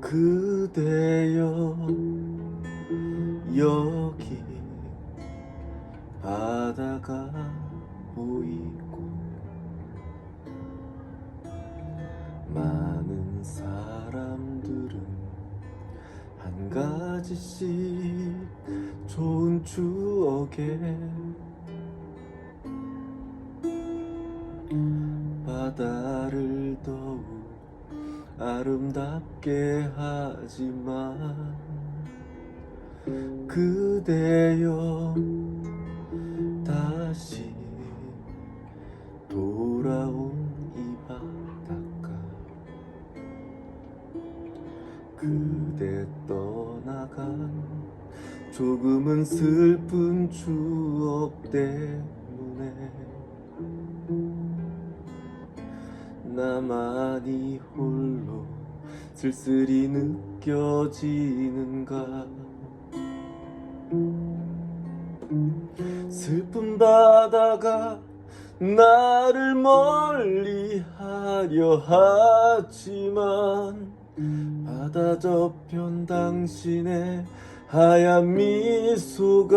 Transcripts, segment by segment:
그대여 여기 바다가 보이고 많은 사람들은 한 가지씩 좋은 추억에 바다를 더욱 아름답게 하지만 그대여 다시 돌아온 이 바닷가 그대 떠나간 조금은 슬픈 추억 때문에 나만이 홀로 쓸쓸히 느껴지는가? 슬픈 바다가 나를 멀리 하려 하지만 바다 저편 당신의 하얀 미소가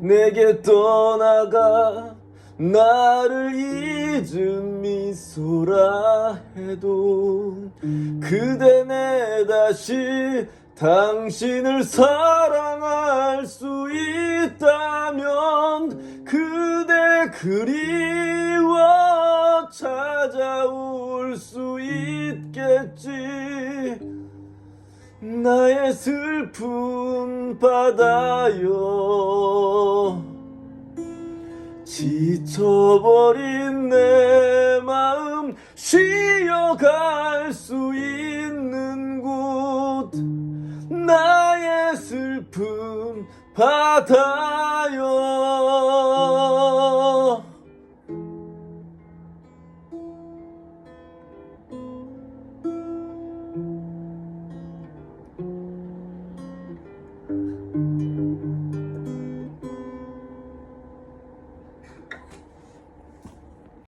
내게 떠나가 나를 잊은 미소라 해도 그대 내 다시 당신을 사랑할 수 있다면 그대 그리워 찾아올 수 있겠지. 나의 슬픈 바다여 지쳐버린 내 마음 쉬어갈 수 있는 곳. 나의 슬픈 바다여